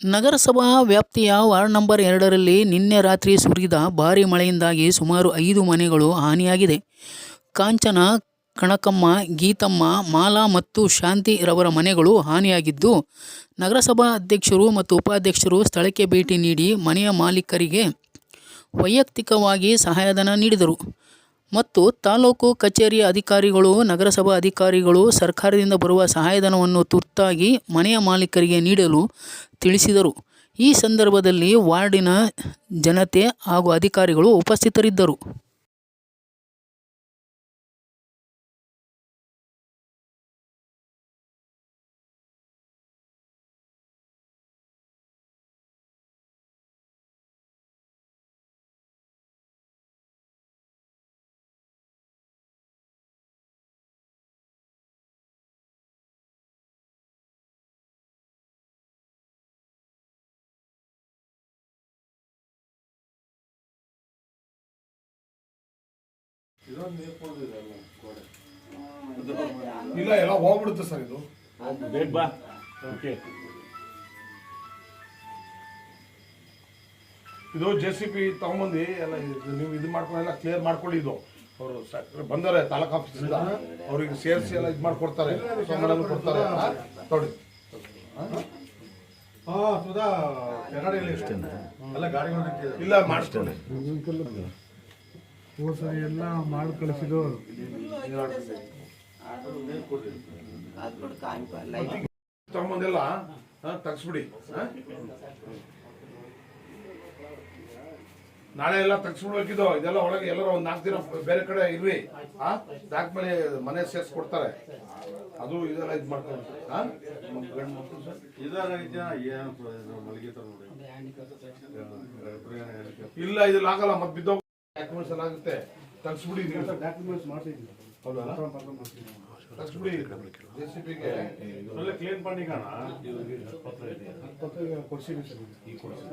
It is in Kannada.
ನಗರಸಭಾ ವ್ಯಾಪ್ತಿಯ ವಾರ್ಡ್ ನಂಬರ್ ಎರಡರಲ್ಲಿ ನಿನ್ನೆ ರಾತ್ರಿ ಸುರಿದ ಭಾರೀ ಮಳೆಯಿಂದಾಗಿ ಸುಮಾರು ಐದು ಮನೆಗಳು ಹಾನಿಯಾಗಿದೆ. ಕಾಂಚನ, ಕಣಕಮ್ಮ, ಗೀತಮ್ಮ, ಮಾಲಾ ಮತ್ತು ಶಾಂತಿ ರವರ ಮನೆಗಳು ಹಾನಿಯಾಗಿದ್ದು, ನಗರಸಭಾ ಅಧ್ಯಕ್ಷರು ಮತ್ತು ಉಪಾಧ್ಯಕ್ಷರು ಸ್ಥಳಕ್ಕೆ ಭೇಟಿ ನೀಡಿ ಮನೆಯ ಮಾಲೀಕರಿಗೆ ವೈಯಕ್ತಿಕವಾಗಿ ಸಹಾಯಧನ ನೀಡಿದರು. ಮತ್ತು ತಾಲೂಕು ಕಚೇರಿಯ ಅಧಿಕಾರಿಗಳು, ನಗರಸಭಾ ಅಧಿಕಾರಿಗಳು ಸರ್ಕಾರದಿಂದ ಬರುವ ಸಹಾಯಧನವನ್ನು ತುರ್ತಾಗಿ ಮನೆಯ ಮಾಲೀಕರಿಗೆ ನೀಡಲು ತಿಳಿಸಿದರು. ಈ ಸಂದರ್ಭದಲ್ಲಿ ವಾರ್ಡಿನ ಜನತೆ ಹಾಗೂ ಅಧಿಕಾರಿಗಳು ಉಪಸ್ಥಿತರಿದ್ದರು. ಇಲ್ಲ ಎಲ್ಲ ಹೋಗ್ಬಿಡುತ್ತೆ ಸರ್ ಇದು. ಬೇಗ ಬಾ. ಓಕೆ. ಇದು ಜೆ ಸಿ ಪಿ ತಗೊಂಬಂದು ಎಲ್ಲ ನೀವು ಇದು ಮಾಡ್ಕೊಂಡು ಎಲ್ಲ ಕ್ಲಿಯರ್ ಮಾಡ್ಕೊಳ್ಳಿ ಇದು. ಅವರು ಬಂದರೆ ತಾಲೂಕು ಆಫೀಸಿಂದ ಅವ್ರಿಗೆ ಸೇರಿಸಿ ಎಲ್ಲ ಇದು ಮಾಡ್ಕೊಡ್ತಾರೆ. ಸೋಮಣ್ಣನು ಕೊಡ್ತಾರೆ? ನೋಡಿ ಹಾಂ? ಸುಧಾ ಕನ್ನಡಿಯಲ್ಲಿ ಅಲ್ಲ ಗಾಡಿಗಳು. ಇಲ್ಲ ಮಾಡಿಸ್ಕೊಳ್ಳಿ ಹೋದ್ ಸರಿ ಎಲ್ಲ ಮಾಡಿ ಕಳಿಸಿದ್ರು ತಗೊಂಬಂದೆಲ್ಲ ತಗ್ಸ್ಬಿಡಿ? ನಾಳೆ ಎಲ್ಲ ತಗ್ಸ್ಬಿಡ್ಬೇಕಿದ್ದು ಇದೆಲ್ಲ ಒಳಗೆ ಎಲ್ಲರೂ ಒಂದ್ ನಾಲ್ಕು ದಿನ ಬೇರೆ ಕಡೆ ಇರ್ರಿ ಆ ಮೇಲೆ ಮನೆ ಸೇರ್ಸ್ಕೊಡ್ತಾರೆ. ಅದು ಇದೆಲ್ಲ ಇದು ಮಾಡ್ತಾರೆ ಇಲ್ಲ, ಇದ್ರಲ್ಲಿ ಆಗಲ್ಲ ಮತ್ತೆ ಬಿದ್ದೋಗ ಡಾಕ್ಯುಮೆಂಟ್ಸ್ ಎಲ್ಲ ಆಗುತ್ತೆ. ತೆಗ್ಸ್ಬಿಡಿ ನೀವು. ಡಾಕ್ಯುಮೆಂಟ್ಸ್ ಮಾಡ್ಸಿದ್ದೀನಿ. ಹೌದಾ? ತೆಗ್ಸ್ಬಿಡಿ ಜೆ ಸಿ ಅಲ್ಲ ಕ್ಲೀನ್ ಮಾಡಿ ಕಾಣ ಇದೆ ಕೊಡ್ಸಿದ್ದೀನಿ. ಸರ್. ಈಗ. ಈ ಕೊಡ್ಸಿ